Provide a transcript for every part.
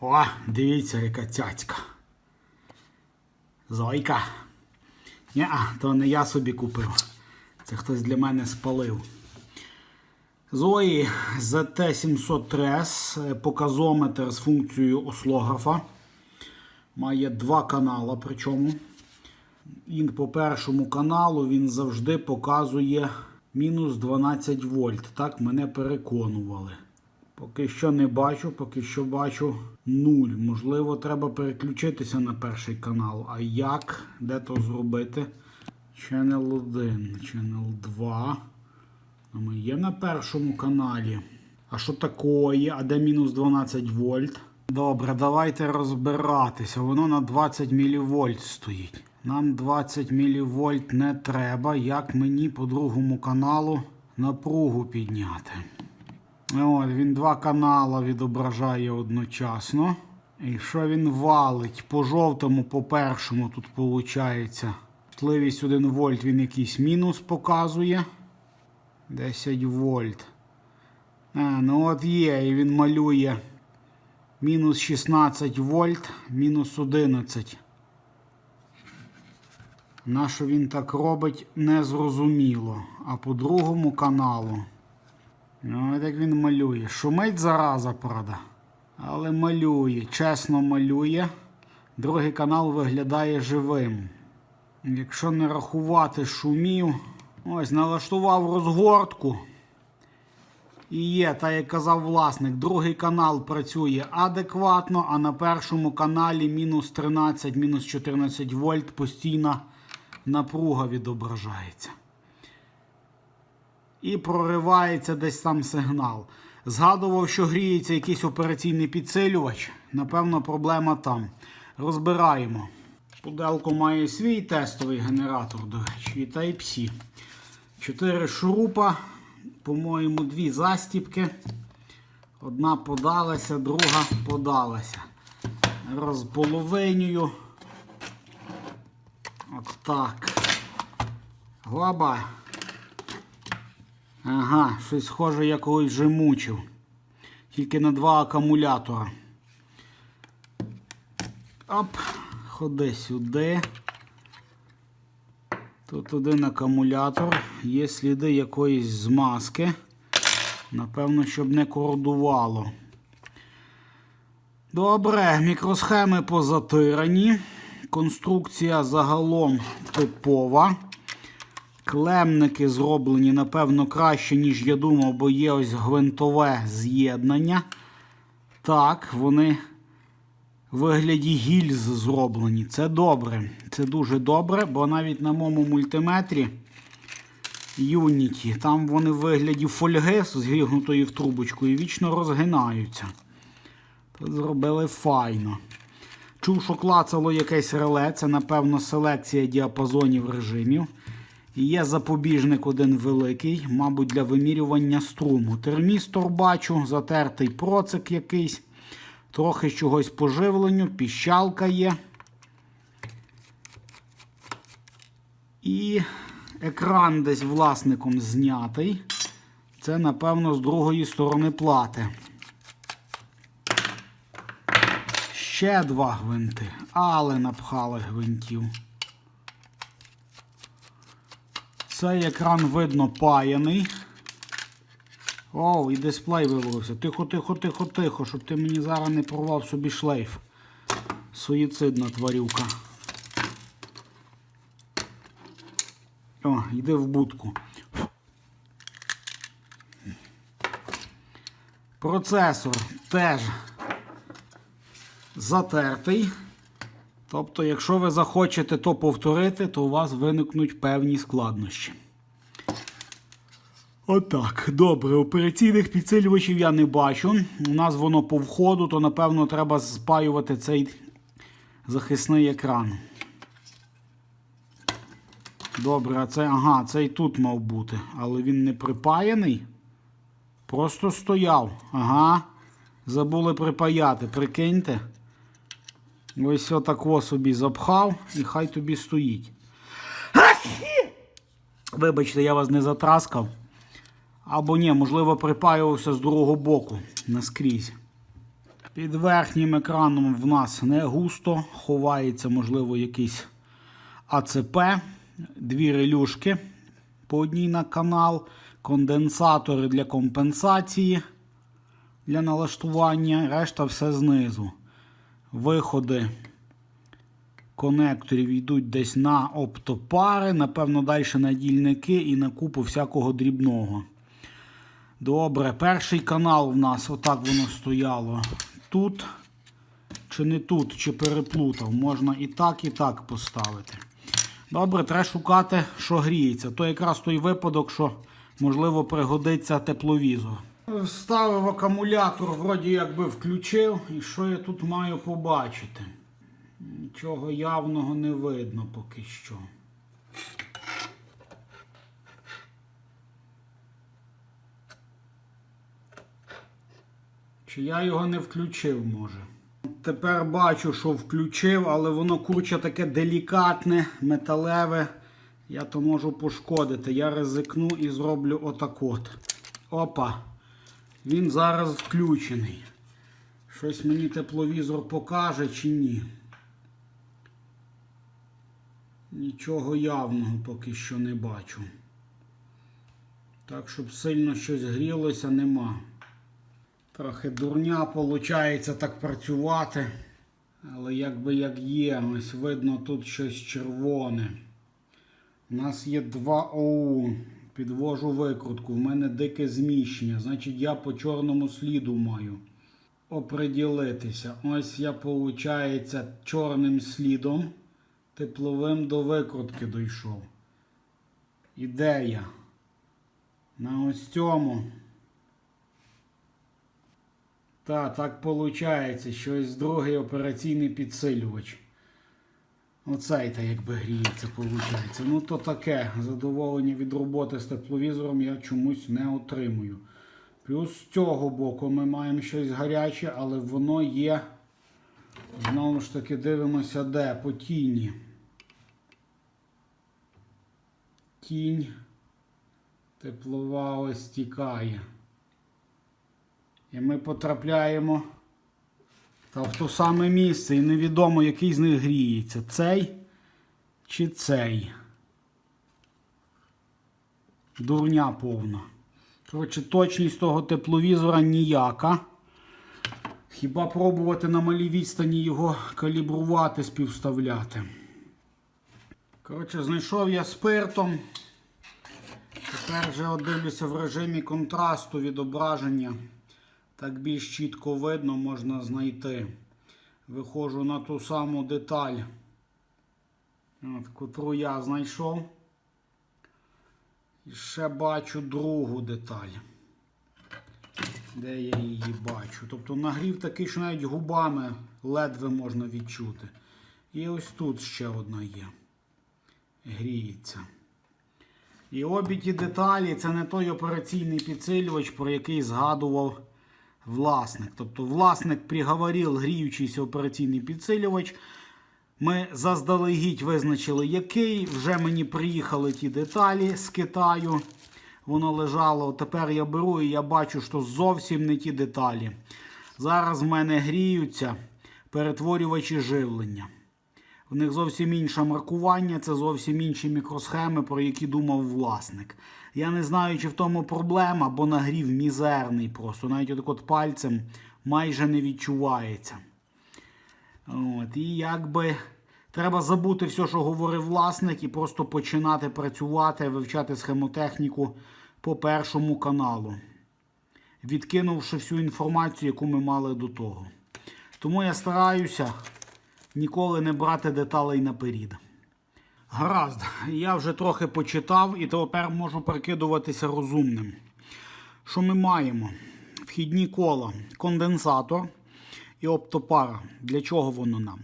О, дивіться, яка цяцька. Зойка. Ні, то не я собі купив. Це хтось для мене спалив. Зої ZT703S, е, показометр з функцією ослографа. Має два канали, причому. І по першому каналу він завжди показує мінус 12 вольт. Так мене переконували. Поки що не бачу, поки що бачу 0. Можливо, треба переключитися на перший канал. А як? Де то зробити? Channel 1, Channel 2. А ми є на першому каналі. А що такое? А де мінус 12 вольт? Добре, давайте розбиратися. Воно на 20 мВ стоїть. Нам 20 мВ не треба. Як мені по другому каналу напругу підняти? От, він два канала відображає одночасно. І що він валить? По жовтому, по першому тут виходить. Чутливість 1 вольт він якийсь мінус показує. 10 вольт. А, ну от є, і він малює мінус 16 вольт, мінус 11. На що він так робить, не зрозуміло. А по другому каналу. Ну, от як він малює. Шумить зараза, правда. Але малює, чесно малює. Другий канал виглядає живим. Якщо не рахувати шумів, ось налаштував розгортку. І є, та як казав власник, другий канал працює адекватно, а на першому каналі мінус 13, мінус 14 вольт постійна напруга відображається. І проривається десь там сигнал. Згадував, що гріється якийсь операційний підсилювач. Напевно, проблема там. Розбираємо. Пуделко має свій тестовий генератор, до речі, і Type-C. Чотири шурупа, по-моєму, дві застіпки. Одна подалася, друга подалася. Розполовинюю. От так. Глаба. Ага, щось схоже, я когось вже мучив. Тільки на два акумулятора. Оп, ходи сюди. Тут один акумулятор, є сліди якоїсь змазки. Напевно, щоб не кородувало. Добре, мікросхеми позатирані. Конструкція загалом типова. Клемники зроблені, напевно, краще, ніж я думав, бо є ось гвинтове з'єднання. Так, вони в вигляді гільз зроблені. Це добре. Це дуже добре, бо навіть на моєму мультиметрі Unity, там вони в вигляді фольги згігнутої в трубочку і вічно розгинаються. Тут зробили файно. Чув, що клацало якесь реле, це, напевно, селекція діапазонів режимів. Є запобіжник один великий, мабуть, для вимірювання струму. Термістор бачу, затертий процик якийсь, трохи чогось по живленню, піщалка є. І екран десь власником знятий. Це, напевно, з другої сторони плати. Ще два гвинти, але напхали гвинтів. Цей екран видно паяний. Оу, і дисплей вивалився. Тихо, тихо, тихо, тихо, щоб ти мені зараз не порвав собі шлейф. Суїцидна тварюка. О, йди в будку. Процесор теж затертий. Тобто, якщо ви захочете то повторити, то у вас виникнуть певні складнощі. Отак, добре, операційних підсилювачів я не бачу. У нас воно по входу, то напевно треба спаювати цей захисний екран. Добре, а це, ага, цей тут мав бути, але він не припаяний. Просто стояв. Ага. Забули припаяти, прикиньте. Ось отако собі запхав і хай тобі стоїть. Вибачте, я вас не затраскав. Або ні, можливо, припаювався з другого боку наскрізь. Під верхнім екраном в нас не густо, ховається, можливо, якийсь АЦП, дві релюшки по одній на канал, конденсатори для компенсації для налаштування, решта все знизу. Виходи конекторів йдуть десь на оптопари, напевно, далі на дільники і на купу всякого дрібного. Добре, перший канал в нас, отак воно стояло. Тут чи не тут, чи переплутав. Можна і так, і так поставити. Добре, треба шукати, що гріється. То якраз той випадок, що можливо пригодиться тепловізор. Вставив акумулятор, вроді якби включив. І що я тут маю побачити? Нічого явного не видно поки що. Чи я його не включив, може? Тепер бачу, що включив, але воно курче таке делікатне, металеве. Я то можу пошкодити. Я ризикну і зроблю отак от. Опа. Він зараз включений. Щось мені тепловізор покаже чи ні. Нічого явного поки що не бачу. Так, щоб сильно щось грілося, нема. Трохи дурня виходить так працювати. Але якби як є, ось видно тут щось червоне. У нас є два ОУ. Підвожу викрутку. В мене дике зміщення. Значить, я по чорному сліду маю оприділитися. Ось я, виходить, чорним слідом тепловим до викрутки дійшов. Ідея. На ось цьому. Та, так виходить, що ось другий операційний підсилювач. Оцей та якби гріється, виходить. Ну то таке. Задоволення від роботи з тепловізором я чомусь не отримую. Плюс з цього боку ми маємо щось гаряче, але воно є. Знову ж таки, дивимося де, по тіні. Тінь теплова ось стікає. І ми потрапляємо та в то саме місце. І невідомо, який з них гріється. Цей чи цей. Дурня повна. Коротше, точність того тепловізора ніяка. Хіба пробувати на малій відстані його калібрувати, співставляти. Коротше, знайшов я спиртом. Тепер вже дивлюся в режимі контрасту відображення. Так більш чітко видно можна знайти. Виходжу на ту саму деталь, от, котру я знайшов. І ще бачу другу деталь. Де я її бачу? Тобто нагрів такий, що навіть губами ледве можна відчути. І ось тут ще одна є. Гріється. І обі ті деталі це не той операційний підсилювач, про який згадував власник. Тобто власник приговорив гріючийся операційний підсилювач. Ми заздалегідь визначили, який. Вже мені приїхали ті деталі з Китаю. Воно лежало. Тепер я беру і я бачу, що зовсім не ті деталі. Зараз в мене гріються перетворювачі живлення. В них зовсім інше маркування, це зовсім інші мікросхеми, про які думав власник. Я не знаю, чи в тому проблема, бо нагрів мізерний просто. Навіть отак от пальцем майже не відчувається. От, І якби треба забути все, що говорив власник, і просто починати працювати, вивчати схемотехніку по першому каналу, відкинувши всю інформацію, яку ми мали до того. Тому я стараюся ніколи не брати деталей наперед. Гаразд, я вже трохи почитав і тепер можу прикидуватися розумним. Що ми маємо? Вхідні кола, конденсатор і оптопара. Для чого воно нам?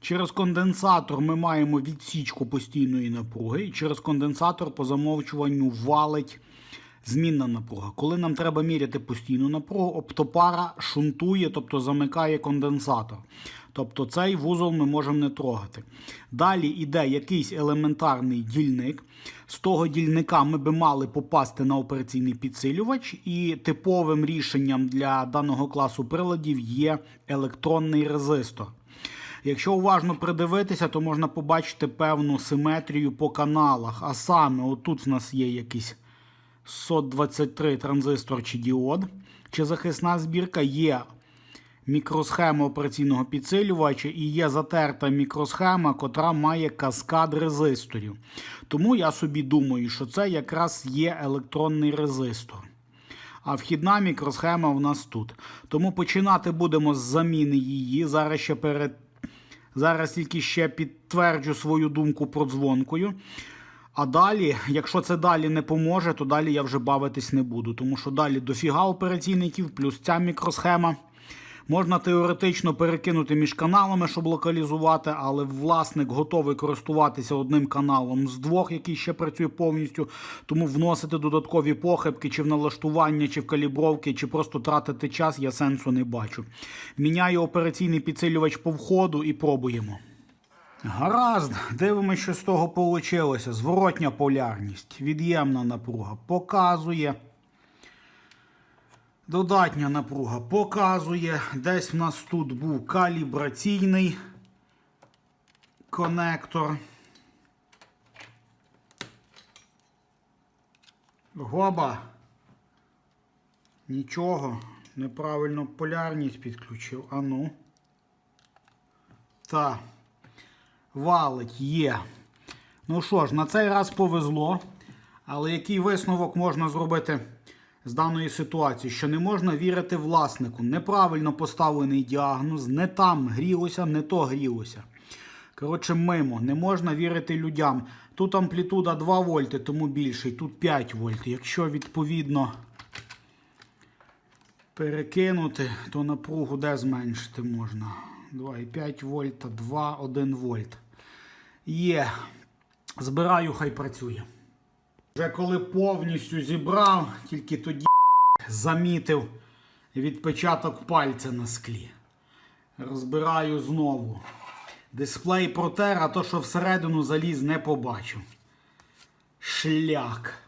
Через конденсатор ми маємо відсічку постійної напруги, і через конденсатор по замовчуванню валить змінна напруга. Коли нам треба міряти постійну напругу, оптопара шунтує, тобто замикає конденсатор. Тобто цей вузол ми можемо не трогати. Далі йде якийсь елементарний дільник. З того дільника ми би мали попасти на операційний підсилювач, і типовим рішенням для даного класу приладів є електронний резистор. Якщо уважно придивитися, то можна побачити певну симетрію по каналах. А саме, отут в нас є якийсь 623 транзистор чи діод, чи захисна збірка, є мікросхема операційного підсилювача і є затерта мікросхема, котра має каскад резисторів. Тому я собі думаю, що це якраз є електронний резистор. А вхідна мікросхема в нас тут. Тому починати будемо з заміни її. Зараз ще перед Зараз тільки ще підтверджу свою думку продзвонкою. А далі, якщо це далі не поможе, то далі я вже бавитись не буду. Тому що далі дофіга операційників, плюс ця мікросхема. Можна теоретично перекинути між каналами, щоб локалізувати, але власник готовий користуватися одним каналом з двох, який ще працює повністю. Тому вносити додаткові похибки, чи в налаштування, чи в калібровки, чи просто тратити час, я сенсу не бачу. Міняю операційний підсилювач по входу і пробуємо. Гаразд, дивимося, що з того вийшло. Зворотня полярність, від'ємна напруга показує. Додатня напруга показує. Десь в нас тут був калібраційний конектор. Гоба. Нічого. Неправильно полярність підключив. А ну. Та. Валить є. Ну що ж, на цей раз повезло. Але який висновок можна зробити з даної ситуації? Що не можна вірити власнику. Неправильно поставлений діагноз, не там грілося, не то грілося. Коротше, мимо, не можна вірити людям. Тут амплітуда 2 вольти, тому більше, тут 5 вольт. Якщо відповідно перекинути, то напругу де зменшити можна? 2,5 вольта, 2, 1 вольт. Є. Збираю, хай працює. Вже коли повністю зібрав, тільки тоді замітив відпечаток пальця на склі. Розбираю знову. Дисплей протер, а то, що всередину заліз, не побачив. Шляк.